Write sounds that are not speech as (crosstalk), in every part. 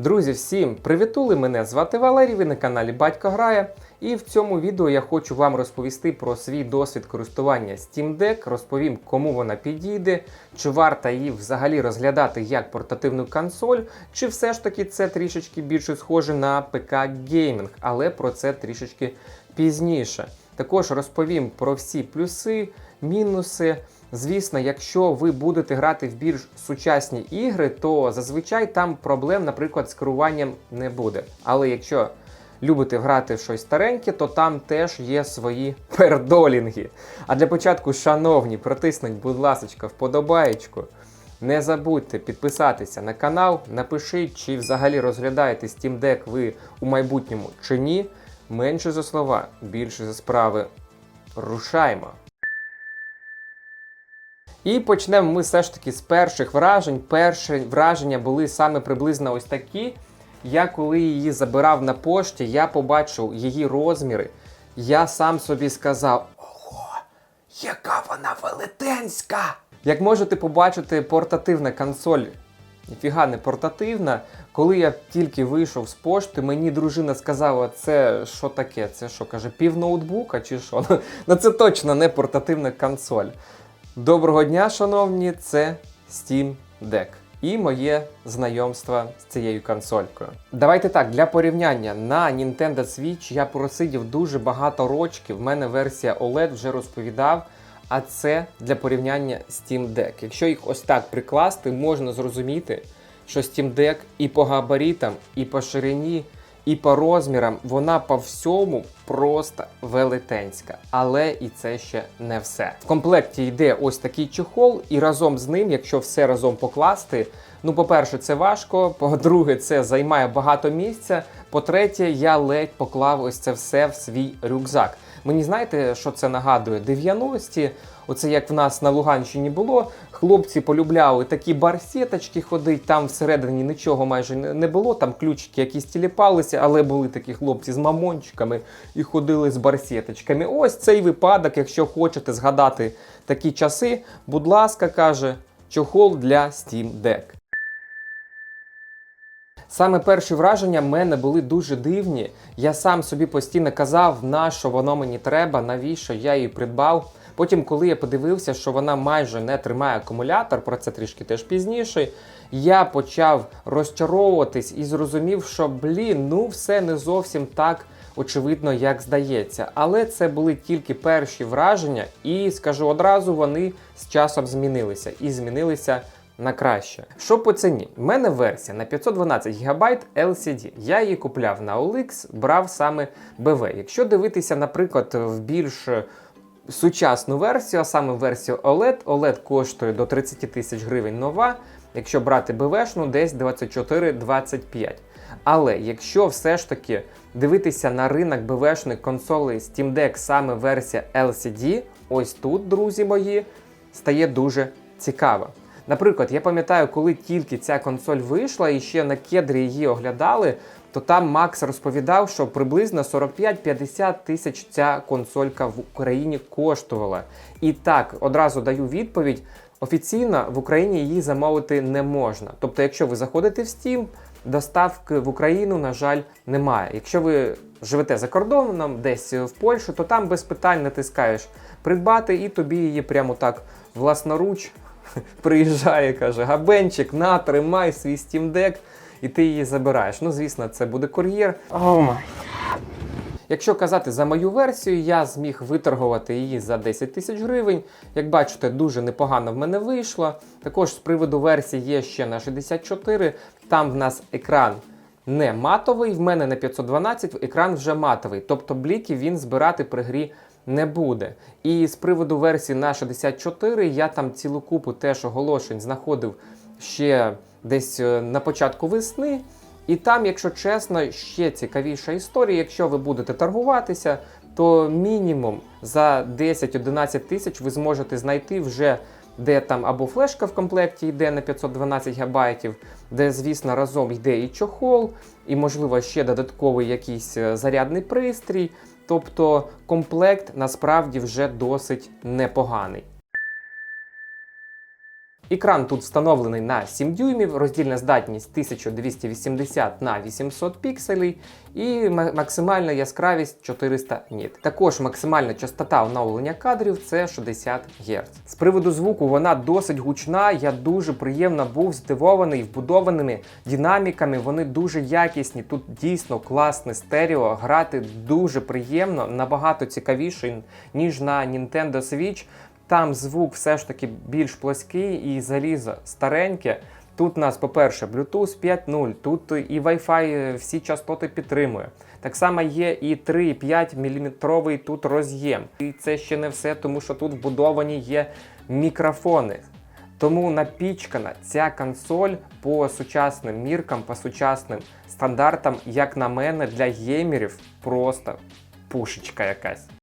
Друзі, всім привітули! Мене звати Валерій, ви на каналі Батько Грає. І в цьому відео я хочу вам розповісти про свій досвід користування Steam Deck, розповім, кому вона підійде, чи варто її взагалі розглядати як портативну консоль, чи все ж таки це трішечки більше схоже на ПК геймінг, але про це трішечки пізніше. Також розповім про всі плюси, мінуси. Звісно, якщо ви будете грати в більш сучасні ігри, то зазвичай там проблем, наприклад, з керуванням не буде. Але якщо любите грати в щось стареньке, то там теж є свої (laughs) пердолінги. А для початку, шановні, протиснуть, будь ласка, вподобаєчку. Не забудьте підписатися на канал, напишіть, чи взагалі розглядаєте Steam Deck ви у майбутньому чи ні. Менше за слова, більше за справи. Рушаймо! І почнемо ми все ж таки з перших вражень. Перші враження були саме приблизно ось такі. Я коли її забирав на пошті, я побачив її розміри. Я сам собі сказав: Ого, яка вона велетенська! Як можете побачити, портативна консоль ніфіга не портативна. Коли я тільки вийшов з пошти, мені дружина сказала, це що таке? Це що, каже, пів ноутбука чи що? (laughs) Ну це точно не портативна консоль. Доброго дня, шановні, це Steam Deck і моє знайомство з цією консолькою. Давайте так, для порівняння на Nintendo Switch я просидів дуже багато рочків. В мене версія OLED вже розповідав. А це для порівняння Steam Deck. Якщо їх ось так прикласти, можна зрозуміти, що Steam Deck і по габаритам, і по ширині, і по розмірам, вона по всьому просто велетенська. Але і це ще не все. В комплекті йде ось такий чехол, і разом з ним, якщо все разом покласти, ну, по-перше, це важко. По-друге, це займає багато місця. По-третє, я ледь поклав ось це все в свій рюкзак. Мені знаєте, що це нагадує? 90-ті, оце як в нас на Луганщині було. Хлопці полюбляли такі барсеточки ходить, там всередині нічого майже не було, там ключики якісь тіліпалися, але були такі хлопці з мамончиками і ходили з барсеточками. Ось цей випадок, якщо хочете згадати такі часи, будь ласка, каже, чохол для Steam Deck. Саме перші враження в мене були дуже дивні. Я сам собі постійно казав, на що воно мені треба, навіщо я її придбав. Потім, коли я подивився, що вона майже не тримає акумулятор, про це трішки теж пізніше, я почав розчаровуватись і зрозумів, що блін, ну все не зовсім так очевидно, як здається. Але це були тільки перші враження, і скажу одразу, вони з часом змінилися і змінилися на краще. Що по ціні? У мене версія на 512 ГБ LCD. Я її купляв на OLX, брав саме BV. Якщо дивитися, наприклад, в більш сучасну версію, а саме версію OLED, OLED коштує до 30 тисяч гривень нова. Якщо брати BV-шну, десь 24-25. Але якщо все ж таки дивитися на ринок BV-шних консолей Steam Deck саме версія LCD, ось тут, друзі мої, стає дуже цікаво. Наприклад, я пам'ятаю, коли тільки ця консоль вийшла і ще на кедрі її оглядали, то там Макс розповідав, що приблизно 45-50 тисяч ця консолька в Україні коштувала. І так, одразу даю відповідь: офіційно в Україні її замовити не можна. Тобто, якщо ви заходите в Steam, доставки в Україну, на жаль, немає. Якщо ви живете за кордоном, десь в Польщу, то там без питань натискаєш придбати, і тобі її прямо так власноруч (laughs) приїжджає, каже: Габенчик, на, тримай свій Steam Deck, і ти її забираєш. Ну, звісно, це буде кур'єр. Oh Якщо казати за мою версію, я зміг виторгувати її за 10 тисяч гривень. Як бачите, дуже непогано в мене вийшло. Також з приводу версії є ще на 64. Там в нас екран не матовий. В мене на 512 екран вже матовий. Тобто бліки він збирати при грі не буде. І з приводу версії на 64 я там цілу купу теж оголошень знаходив ще десь е, на початку весни. І там, якщо чесно, ще цікавіша історія. Якщо ви будете торгуватися, то мінімум за 10-11 тисяч ви зможете знайти вже де там або флешка в комплекті йде на 512 ГБ, де, звісно, разом йде і чохол, і, можливо, ще додатковий якийсь е, зарядний пристрій. Тобто комплект насправді вже досить непоганий. Екран тут встановлений на 7 дюймів, роздільна здатність 1280 на 800 пікселей і максимальна яскравість 400 ніт. Також максимальна частота оновлення кадрів це 60 Гц. З приводу звуку вона досить гучна. Я дуже приємно був здивований вбудованими динаміками. Вони дуже якісні. Тут дійсно класне стерео. Грати дуже приємно, набагато цікавіше, ніж на Nintendo Switch. Там звук все ж таки більш плоский і залізо стареньке. Тут у нас, по-перше, Bluetooth 5.0, тут і Wi-Fi всі частоти підтримує. Так само є і 3,5 мм тут роз'єм. І це ще не все, тому що тут вбудовані є мікрофони. Тому напічкана ця консоль по сучасним міркам, по сучасним стандартам, як на мене, для геймерів просто пушечка якась.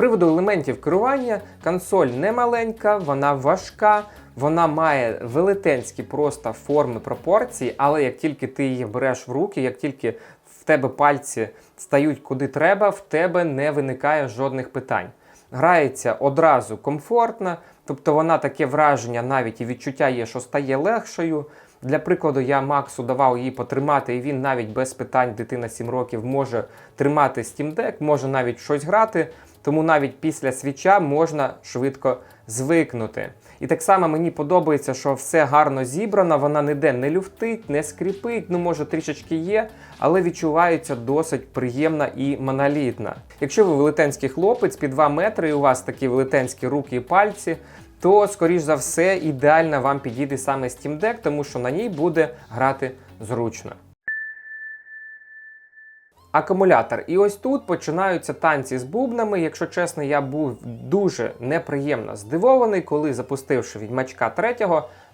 Приводу елементів керування, консоль не маленька, вона важка, вона має велетенські просто форми пропорції, але як тільки ти її береш в руки, як тільки в тебе пальці стають куди треба, в тебе не виникає жодних питань. Грається одразу комфортно, тобто вона таке враження, навіть і відчуття є, що стає легшою. Для прикладу, я Максу давав її потримати, і він навіть без питань, дитина 7 років, може тримати Steam Deck, може навіть щось грати. Тому навіть після свіча можна швидко звикнути. І так само мені подобається, що все гарно зібрано, вона ніде не люфтить, не скріпить, ну може трішечки є, але відчувається досить приємна і монолітна. Якщо ви велетенський хлопець під 2 метри і у вас такі велетенські руки і пальці, то, скоріш за все, ідеально вам підійде саме Steam Deck, тому що на ній буде грати зручно. Акумулятор. І ось тут починаються танці з бубнами. Якщо чесно, я був дуже неприємно здивований, коли запустивши відьмачка 3,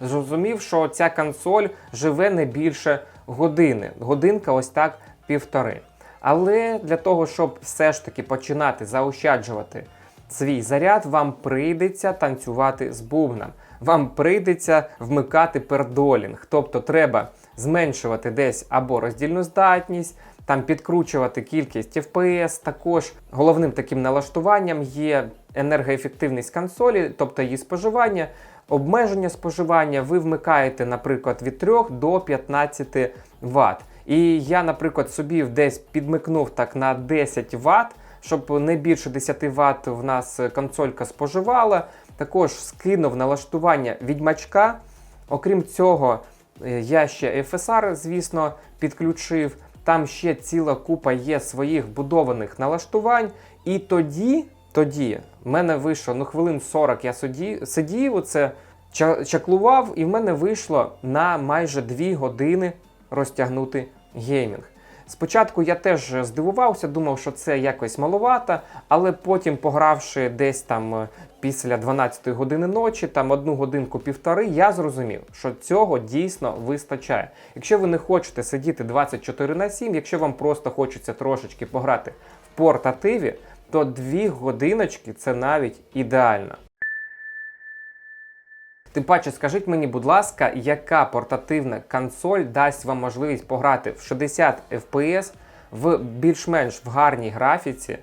зрозумів, що ця консоль живе не більше години. Годинка ось так півтори. Але для того, щоб все ж таки починати заощаджувати свій заряд, вам прийдеться танцювати з бубном. Вам прийдеться вмикати пердолінг. Тобто треба зменшувати десь або роздільну здатність, там підкручувати кількість FPS. Також головним таким налаштуванням є енергоефективність консолі, тобто її споживання, обмеження споживання. Ви вмикаєте, наприклад, від 3 до 15 Вт. І я, наприклад, собі десь підмикнув так на 10 Вт, щоб не більше 10 Вт в нас консолька споживала. Також скинув налаштування відьмачка. Окрім цього, е, я ще FSR, звісно, підключив. Там ще ціла купа є своїх будованих налаштувань. І тоді, тоді в мене вийшло ну хвилин 40 я сидів, оце чаклував, і в мене вийшло на майже 2 години розтягнути геймінг. Спочатку я теж здивувався, думав, що це якось маловато, але потім, погравши десь там е, після 12 години ночі, там одну годинку півтори, я зрозумів, що цього дійсно вистачає. Якщо ви не хочете сидіти 24 на 7, якщо вам просто хочеться трошечки пограти в портативі, то 2 годиночки це навіть ідеально. Тим паче, скажіть мені, будь ласка, яка портативна консоль дасть вам можливість пограти в 60 FPS в більш-менш в гарній графіці,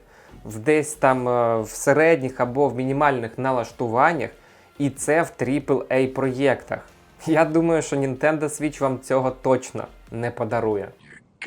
в десь там е, в середніх або в мінімальних налаштуваннях, і це в AAA проєктах. Я думаю, що Nintendo Switch вам цього точно не подарує.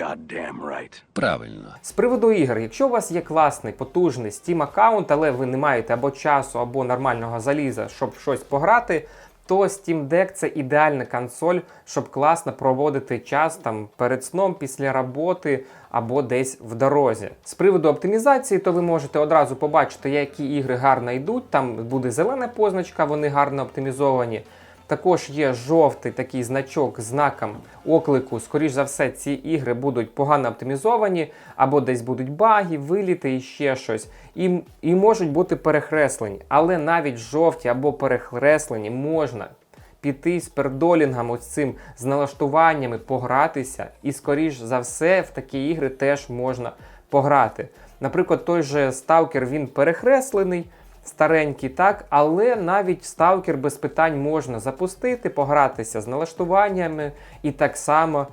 Goddamn right. Правильно. З приводу ігор, якщо у вас є класний, потужний Steam аккаунт, але ви не маєте або часу, або нормального заліза, щоб щось пограти, то Steam Deck це ідеальна консоль, щоб класно проводити час там перед сном, після роботи або десь в дорозі. З приводу оптимізації, то ви можете одразу побачити, які ігри гарно йдуть. Там буде зелена позначка, вони гарно оптимізовані. Також є жовтий такий значок з знаком оклику. Скоріш за все, ці ігри будуть погано оптимізовані, або десь будуть баги, виліти і ще щось. І, і можуть бути перехреслені. Але навіть жовті або перехреслені можна піти з пердолінгом, ось цим з налаштуваннями, погратися. І скоріш за все, в такі ігри теж можна пограти. Наприклад, той же Сталкер він перехреслений старенький, так, але навіть сталкер без питань можна запустити, погратися з налаштуваннями і так само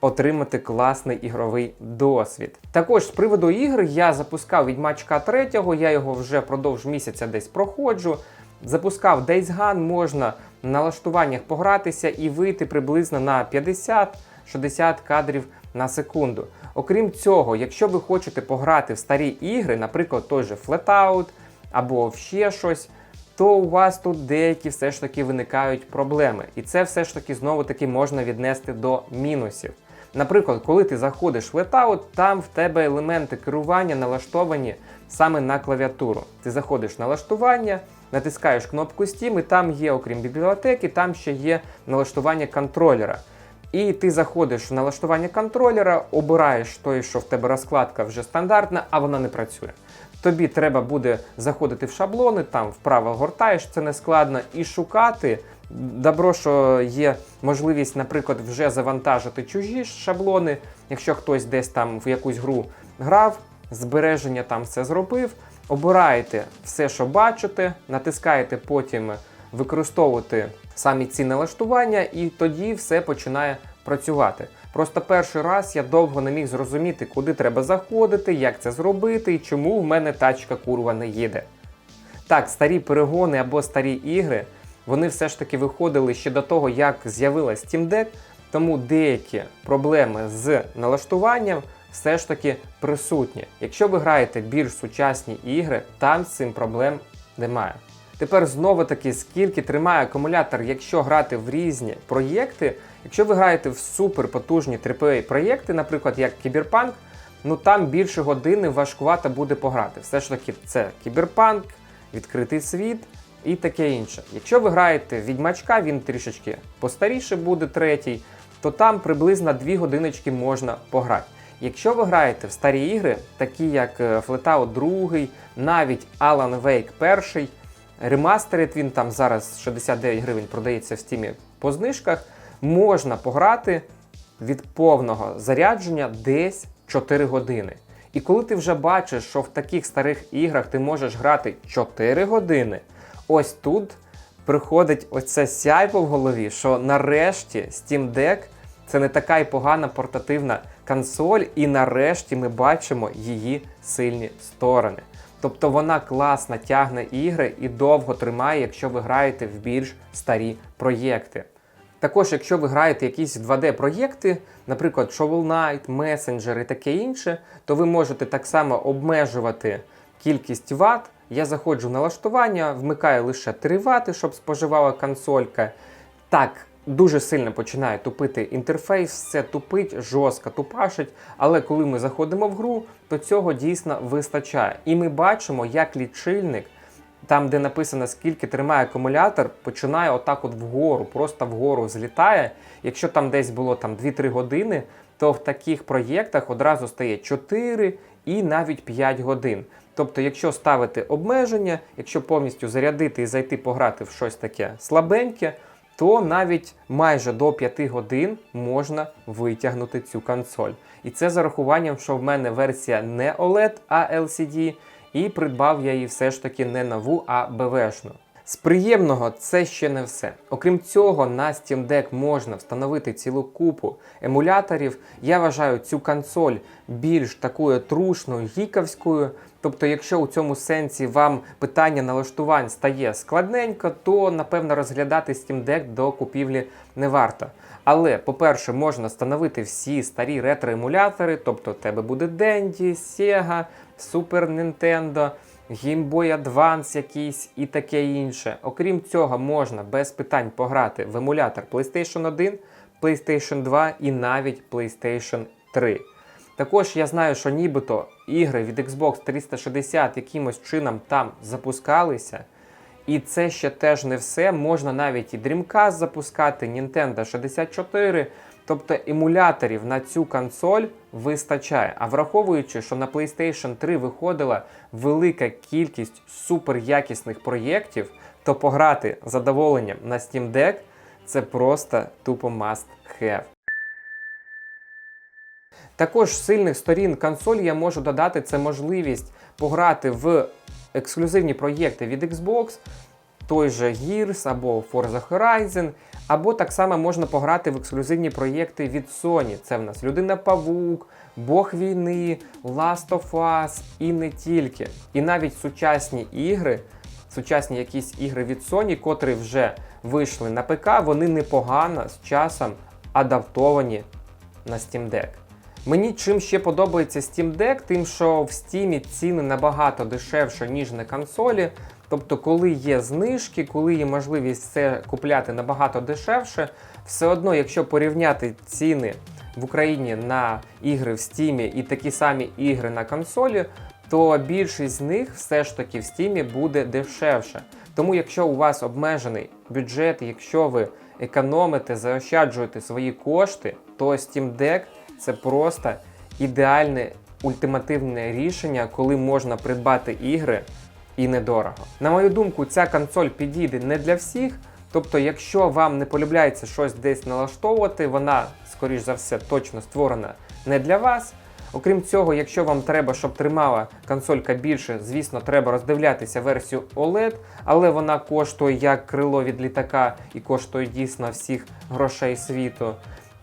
отримати класний ігровий досвід. Також з приводу ігр я запускав відьмачка 3, я його вже впродовж місяця десь проходжу. запускав Days Gone, можна в налаштуваннях погратися і вийти приблизно на 50-60 кадрів на секунду. Окрім цього, якщо ви хочете пограти в старі ігри, наприклад, той же Flatout або ще щось, то у вас тут деякі все ж таки виникають проблеми. І це все ж таки знову таки можна віднести до мінусів. Наприклад, коли ти заходиш в Letaut, там в тебе елементи керування налаштовані саме на клавіатуру. Ти заходиш в налаштування, натискаєш кнопку Steam, і там є, окрім бібліотеки, там ще є налаштування контролера. І ти заходиш в налаштування контролера, обираєш той, що в тебе розкладка вже стандартна, а вона не працює. Тобі треба буде заходити в шаблони, там вправо гортаєш, це не складно, і шукати. Добро, що є можливість, наприклад, вже завантажити чужі шаблони, якщо хтось десь там в якусь гру грав, збереження там все зробив. Обираєте все, що бачите, натискаєте потім використовувати самі ці налаштування, і тоді все починає працювати. Просто перший раз я довго не міг зрозуміти, куди треба заходити, як це зробити і чому в мене тачка курва не їде. Так, старі перегони або старі ігри, вони все ж таки виходили ще до того, як з'явилась Steam Deck, тому деякі проблеми з налаштуванням все ж таки присутні. Якщо ви граєте більш сучасні ігри, там з цим проблем немає. Тепер знову таки, скільки тримає акумулятор, якщо грати в різні проєкти. Якщо ви граєте в суперпотужні AAA проєкти, наприклад, як Кіберпанк, ну там більше години важкувато буде пограти. Все ж таки, це кіберпанк, відкритий світ і таке інше. Якщо ви граєте відьмачка, він трішечки постаріше буде третій, то там приблизно 2 годиночки можна пограти. Якщо ви граєте в старі ігри, такі як е, Flatout 2, навіть Alan Wake 1, ремастерит він там зараз 69 гривень продається в стімі по знижках, можна пограти від повного зарядження десь 4 години. І коли ти вже бачиш, що в таких старих іграх ти можеш грати 4 години, ось тут приходить оце сяйво в голові, що нарешті Steam Deck це не така й погана портативна консоль, і нарешті ми бачимо її сильні сторони. Тобто вона класно тягне ігри і довго тримає, якщо ви граєте в більш старі проєкти. Також, якщо ви граєте якісь 2D-проєкти, наприклад, Shovel Knight, Messenger і таке інше, то ви можете так само обмежувати кількість ват. Я заходжу в налаштування, вмикаю лише 3 Вт, щоб споживала консолька. Так, дуже сильно починає тупити інтерфейс, все тупить, жорстко тупашить. Але коли ми заходимо в гру, то цього дійсно вистачає. І ми бачимо, як лічильник там, де написано, скільки тримає акумулятор, починає отак от вгору, просто вгору злітає. Якщо там десь було там 2-3 години, то в таких проєктах одразу стає 4 і навіть 5 годин. Тобто, якщо ставити обмеження, якщо повністю зарядити і зайти пограти в щось таке слабеньке, то навіть майже до 5 годин можна витягнути цю консоль. І це за рахуванням, що в мене версія не OLED, а LCD, і придбав я її все ж таки не нову, а БВшну. З приємного це ще не все. Окрім цього, на Steam Deck можна встановити цілу купу емуляторів. Я вважаю цю консоль більш такою трушною, гіковською. Тобто, якщо у цьому сенсі вам питання налаштувань стає складненько, то напевно розглядати Steam Deck до купівлі не варто. Але, по-перше, можна встановити всі старі ретро-емулятори, тобто в тебе буде Dendy, Sega, Super Nintendo, Game Boy Advance якийсь і таке інше. Окрім цього, можна без питань пограти в емулятор PlayStation 1, PlayStation 2 і навіть PlayStation 3. Також я знаю, що нібито ігри від Xbox 360 якимось чином там запускалися. І це ще теж не все. Можна навіть і Dreamcast запускати, Nintendo 64. Тобто емуляторів на цю консоль вистачає. А враховуючи, що на PlayStation 3 виходила велика кількість суперякісних проєктів, то пограти задоволенням на Steam Deck це просто тупо must have. Також з сильних сторін консолі я можу додати це можливість пограти в ексклюзивні проєкти від Xbox, той же Gears або Forza Horizon, або так само можна пограти в ексклюзивні проєкти від Sony. Це в нас Людина Павук, Бог війни, Last of Us і не тільки. І навіть сучасні ігри сучасні якісь ігри від Sony, котрі вже вийшли на ПК, вони непогано з часом адаптовані на Steam Deck. Мені чим ще подобається Steam Deck, тим, що в Steam ціни набагато дешевше, ніж на консолі. Тобто, коли є знижки, коли є можливість це купляти набагато дешевше, все одно, якщо порівняти ціни в Україні на ігри в Steam і такі самі ігри на консолі, то більшість з них все ж таки в Steam буде дешевше. Тому, якщо у вас обмежений бюджет, якщо ви економите, заощаджуєте свої кошти, то Steam Deck це просто ідеальне ультимативне рішення, коли можна придбати ігри і недорого. На мою думку, ця консоль підійде не для всіх. Тобто, якщо вам не полюбляється щось десь налаштовувати, вона, скоріш за все, точно створена не для вас. Окрім цього, якщо вам треба, щоб тримала консолька більше, звісно, треба роздивлятися версію OLED, але вона коштує як крило від літака і коштує дійсно всіх грошей світу.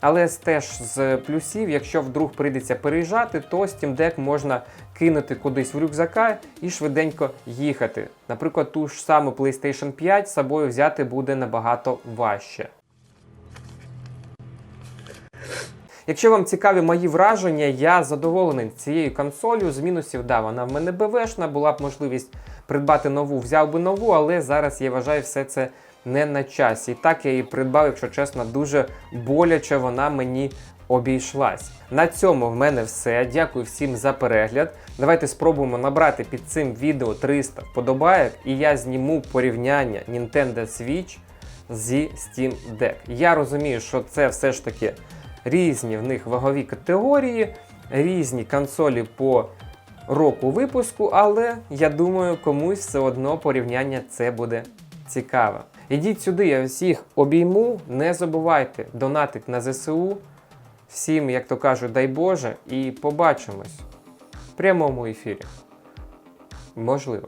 Але теж з плюсів, якщо вдруг прийдеться переїжджати, то Steam Deck можна кинути кудись в рюкзака і швиденько їхати. Наприклад, ту ж саму PlayStation 5 з собою взяти буде набагато важче. Якщо вам цікаві мої враження, я задоволений цією консолью. З мінусів, да, вона в мене БВшна, була б можливість придбати нову, взяв би нову, але зараз я вважаю все це не на часі. І так я її придбав, якщо чесно, дуже боляче вона мені обійшлась. На цьому в мене все. Дякую всім за перегляд. Давайте спробуємо набрати під цим відео 300 вподобайок, і я зніму порівняння Nintendo Switch зі Steam Deck. Я розумію, що це все ж таки різні в них вагові категорії, різні консолі по року випуску, але я думаю, комусь все одно порівняння це буде цікаве. Ідіть сюди, я всіх обійму. Не забувайте донатити на ЗСУ. Всім, як то кажуть, дай Боже, і побачимось в прямому ефірі. Можливо.